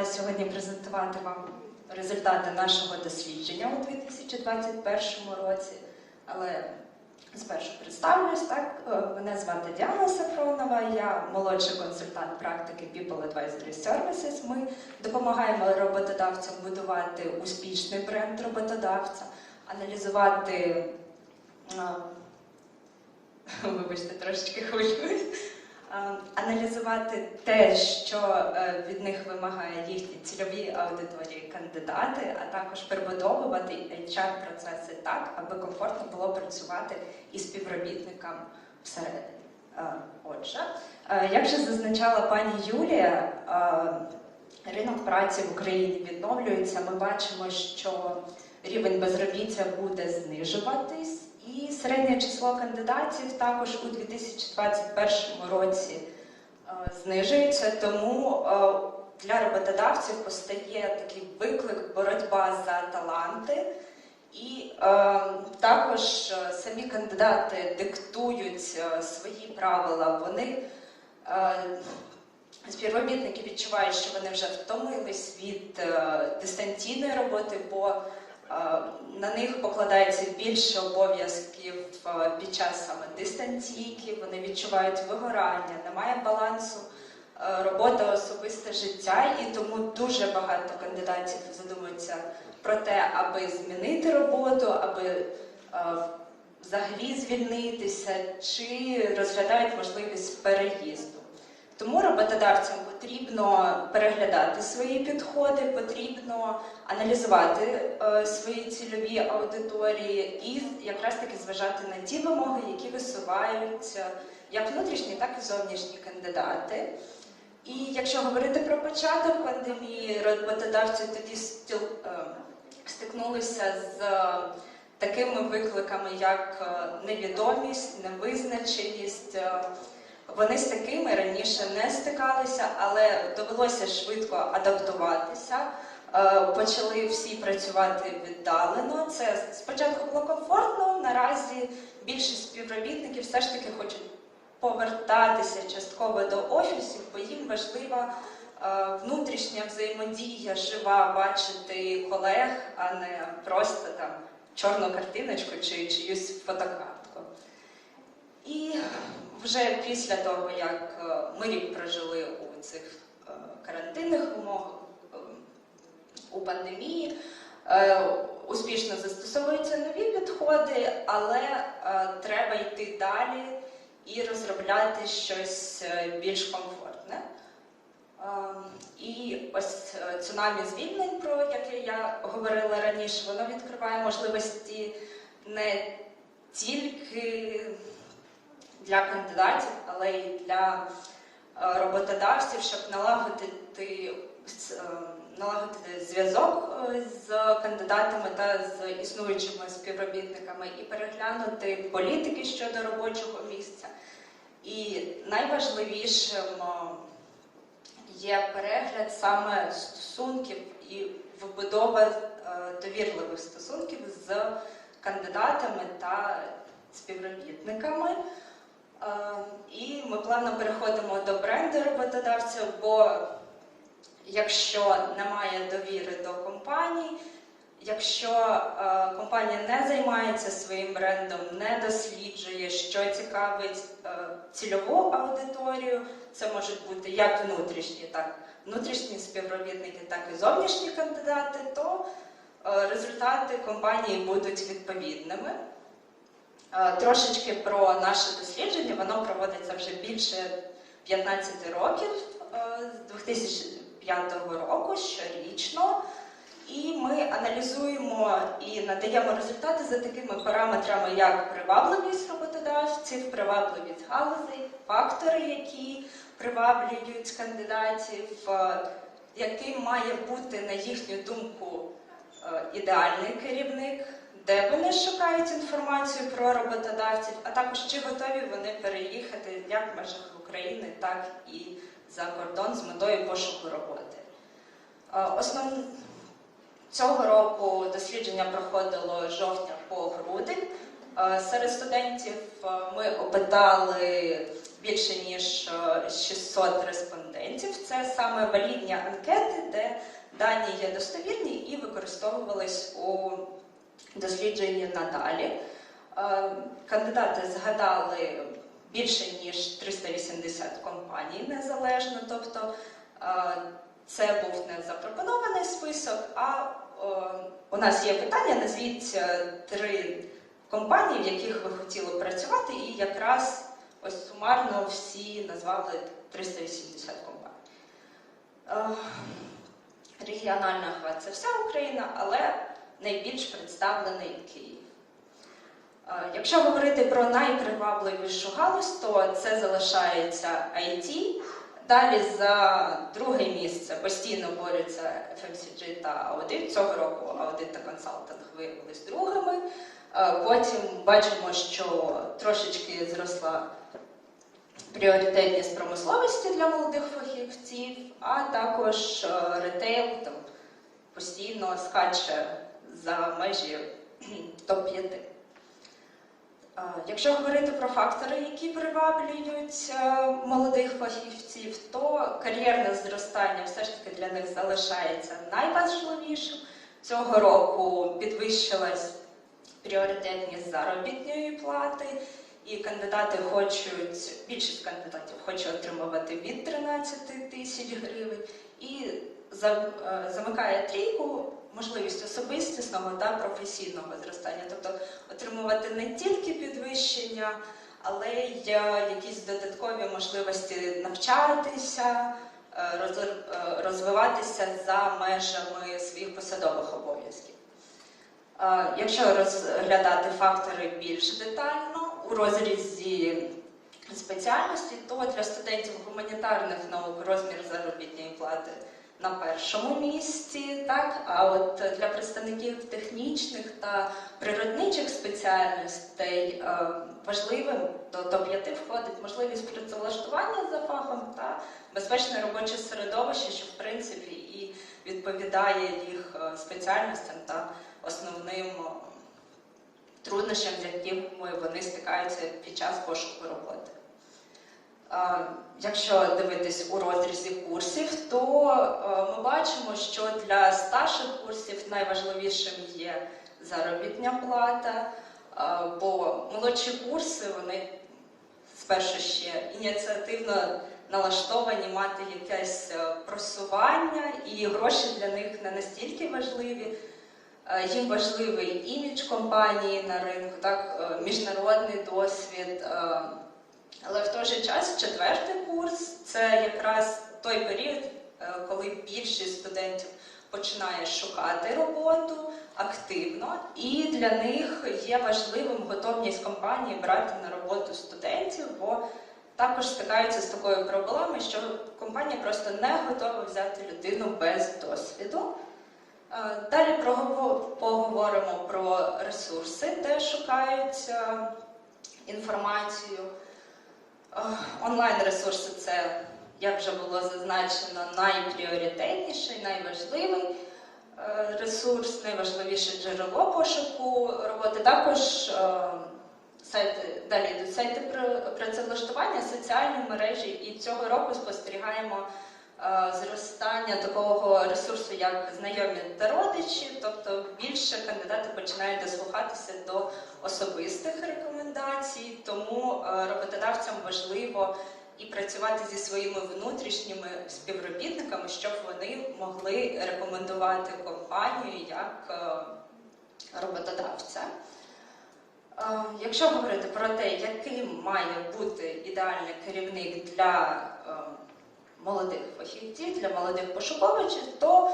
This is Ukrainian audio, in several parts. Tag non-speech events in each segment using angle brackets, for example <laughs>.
рада сьогодні презентувати вам результати нашого дослідження у 2021 році. Але спершу представлюсь, так Е, мене звати Діана Сафронова, я молодший консультант практики People Advisory Services. Ми допомагаємо роботодавцям будувати успішний бренд роботодавця, аналізувати. е, <laughs> Вибачте, трошечки хвилююсь. Е, Аналізувати те, що е, від них вимагає їхні цільові аудиторії кандидати, а також перебудовувати HR-процеси так, аби комфортно було працювати і співробітникам всередині. Е, Отже, як вже зазначала пані Юлія, ринок праці в Україні відновлюється. Ми бачимо, що рівень безробіття буде знижуватись, і середнє число кандидатів також у 2021 році е, знижується. Тому е, для роботодавців постає такий виклик боротьба за таланти. І е, також е, самі кандидати диктують свої правила. Вони е, співробітники відчувають, що вони вже втомились від е, дистанційної роботи, бо на них покладається більше обов'язків е, під час саме дистанційки. Вони відчувають вигорання, немає балансу. е, Робота, особисте життя, і тому дуже багато кандидатів задумуються про те, аби змінити роботу, аби е, взагалі звільнитися, чи розглядають можливість переїзду. Тому роботодавцям потрібно переглядати свої підходи, потрібно аналізувати е, свої цільові аудиторії і якраз таки зважати на ті вимоги, які висувають е, як внутрішні, так і зовнішні кандидати. І якщо говорити про початок пандемії, роботодавці тоді стіл, е, стикнулися з е, такими викликами, як е, невідомість, невизначеність. е, Вони з такими раніше не стикалися, але довелося швидко адаптуватися. Е, Почали всі працювати віддалено. Це спочатку було комфортно. Наразі більшість співробітників все ж таки хочуть повертатися частково до офісів, бо їм важлива е, внутрішня взаємодія, жива, бачити колег, а не просто там чорну картиночку чи чиюсь фотокартку. Вже після того, як е, ми рік прожили у цих е, карантинних умовах е, у пандемії, успішно застосовуються нові підходи, але треба йти далі і розробляти щось більш комфортне. І ось цунамі звільнень, про яке я говорила раніше, воно відкриває можливості не тільки для кандидатів, але й для е, роботодавців, щоб налагодити, е, налагодити зв'язок е, з кандидатами та з існуючими співробітниками і переглянути політики щодо робочого місця. І найважливішим є перегляд саме стосунків і вибудова довірливих стосунків з кандидатами та співробітниками. Е, І ми плавно переходимо до бренду роботодавця, бо якщо немає довіри до компаній, якщо е, компанія не займається своїм брендом, не досліджує, що цікавить е, цільову аудиторію, це можуть бути як внутрішні, так внутрішні співробітники, так і зовнішні кандидати, то е, результати компанії будуть відповідними. Е, Трошечки про наше дослідження, воно проводиться вже більше 15 років, е, з 2005 року щорічно. І ми аналізуємо і надаємо результати за такими параметрами, як привабливість роботодавців, привабливість галузей, фактори, які приваблюють кандидатів, е, яким має бути, на їхню думку, ідеальний керівник, де вони шукають інформацію про роботодавців, а також чи готові вони переїхати як в межах України, так і за кордон з метою пошуку роботи. Е, Основ... Цього року дослідження проходило з жовтня по грудень. Е, Серед студентів е, ми опитали більше ніж е, 600 респондентів. Це саме валідні анкети, де дані є достовірні і використовувались у дослідженні надалі. Е, Кандидати згадали більше ніж 380 компаній незалежно, тобто е, це був не запропонований список, а е, у нас є питання: назвіть три компанії, в яких ви хотіли працювати, і якраз ось сумарно всі назвали 380 компаній. Регіональна охват це вся Україна, але найбільш представлений Київ. Е, Якщо говорити про найпривабливішу галузь, то це залишається IT. Далі за друге місце постійно борються FMCG та аудит. Цього року аудит та консалтинг виявились другими. Е, Потім бачимо, що трошечки зросла пріоритетність промисловості для молодих фахівців, а також е, ретейл там, постійно скаче за межі топ-5. Е, Якщо говорити про фактори, які приваблюють е, молодих фахівців, то кар'єрне зростання все ж таки для них залишається найважливішим. Цього року підвищилась пріоритетність заробітної плати, і кандидати хочуть, більшість кандидатів хоче отримувати від 13 тисяч гривень і е, замикає трійку можливість особистісного та професійного зростання, тобто отримувати не тільки підвищення, але й е, якісь додаткові можливості навчатися, е, е, розвиватися за межами своїх посадових обов'язків. Якщо розглядати фактори більш детально у розрізі спеціальності, то для студентів гуманітарних наук розмір заробітної плати на першому місці, так а от для представників технічних та природничих спеціальностей е, важливим до топ-5 входить можливість працевлаштування за фахом та безпечне робоче середовище, що в принципі і відповідає їх е, спеціальностям та основним е, труднощам, з якими вони стикаються під час пошуку роботи. Якщо дивитись у розрізі курсів, то е, ми бачимо, що для старших курсів найважливішим є заробітня плата, бо молодші курси вони спершу ще ініціативно налаштовані мати якесь е, просування, і гроші для них не настільки важливі. Е, Їм важливий імідж компанії на ринку, так, міжнародний досвід. Але в той же час четвертий курс це якраз той період, е, коли більшість студентів починає шукати роботу активно, і для них є важливим готовність компанії брати на роботу студентів, бо також стикаються з такою проблемою, що компанія просто не готова взяти людину без досвіду. Е, Далі поговоримо про ресурси, де шукають е, інформацію. Онлайн-ресурси це, як вже було зазначено, найпріоритетніший, найважливий е, ресурс, найважливіше джерело пошуку роботи. Також е, сайти, далі йдуть сайти працевлаштування, соціальні мережі, і цього року спостерігаємо е, зростання такого ресурсу, як знайомі та родичі, тобто більше кандидати починають дослухатися до особистих рекомендацій, тому е, роботодавцям важливо і працювати зі своїми внутрішніми співробітниками, щоб вони могли рекомендувати компанію як е, роботодавця. Е, Якщо говорити про те, яким має бути ідеальний керівник для молодих фахівців, для молодих пошуковичів, то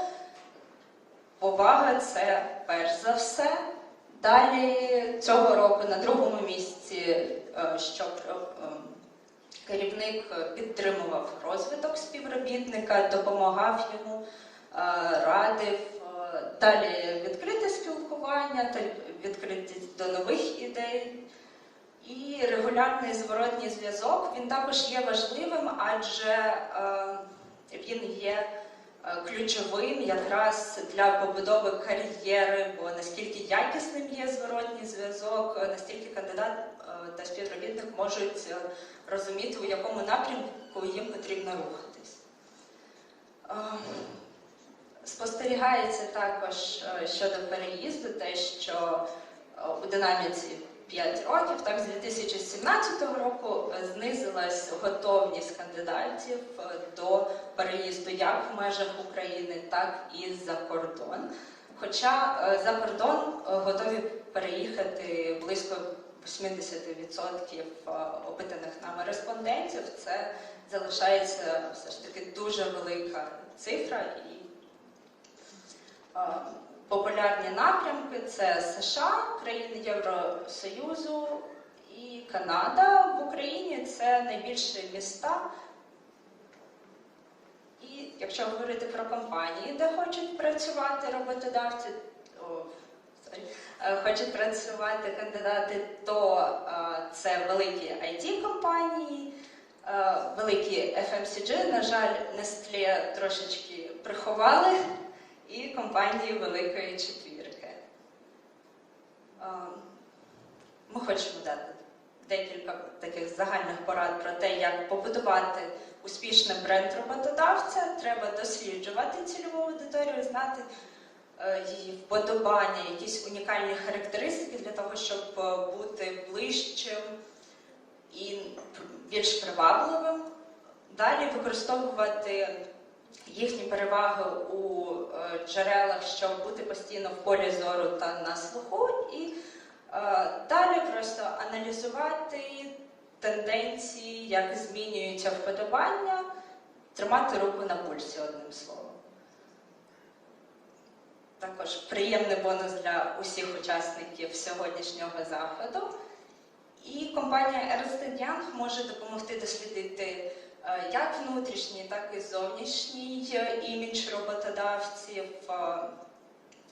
повага це перш за все. Далі цього року на другому місці, е, щоб е, керівник підтримував розвиток співробітника, допомагав йому, е, радив. Далі відкрите спілкування відкритість до нових ідей. І регулярний зворотній зв'язок він також є важливим, адже е, він є ключовим якраз для побудови кар'єри, бо наскільки якісним є зворотній зв'язок, е, настільки кандидат е, та співробітник можуть е, розуміти, у якому напрямку їм потрібно рухатись. Е, Спостерігається також е, щодо переїзду, те, що е, у динаміці 5 років, так, з 2017 року е, знизилась готовність кандидатів е, до переїзду як в межах України, так і за кордон. Хоча е, за кордон е, готові переїхати близько 80% е, опитаних нами респондентів, це залишається все ж таки дуже велика цифра і Е, Популярні напрямки це США, країни Євросоюзу і Канада. В Україні це найбільші міста. І якщо говорити про компанії, де хочуть працювати роботодавці, е, хочуть працювати кандидати, то е, це великі it компанії е, великі FMCG, на жаль, Nestlé трошечки приховали і компанії Великої Четвірки. Е, Ми хочемо дати декілька таких загальних порад про те, як побудувати успішний бренд роботодавця. Треба досліджувати цільову аудиторію, знати е, її вподобання, якісь унікальні характеристики для того, щоб е, бути ближчим і більш привабливим. Далі використовувати їхні переваги у е, джерелах, щоб бути постійно в полі зору та на слуху, і е, далі просто аналізувати тенденції, як змінюються вподобання, тримати руку на пульсі одним словом. Також приємний бонус для усіх учасників сьогоднішнього заходу. І компанія Ernst Young може допомогти дослідити як внутрішній, так і зовнішній е, імідж роботодавців е,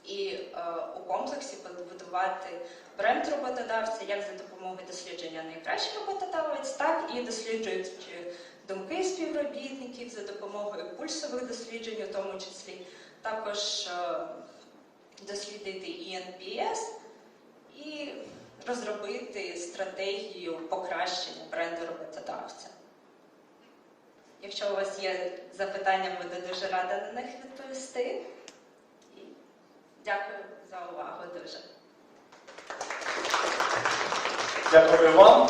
і е, у комплексі побудувати бренд роботодавця як за допомогою дослідження найкращий роботодавець, так і досліджуючи думки співробітників за допомогою пульсових досліджень, у тому числі також е, дослідити і NPS і розробити стратегію покращення бренду. Якщо у вас є запитання, буду дуже рада на них відповісти. І дякую за увагу дуже. Дякую вам.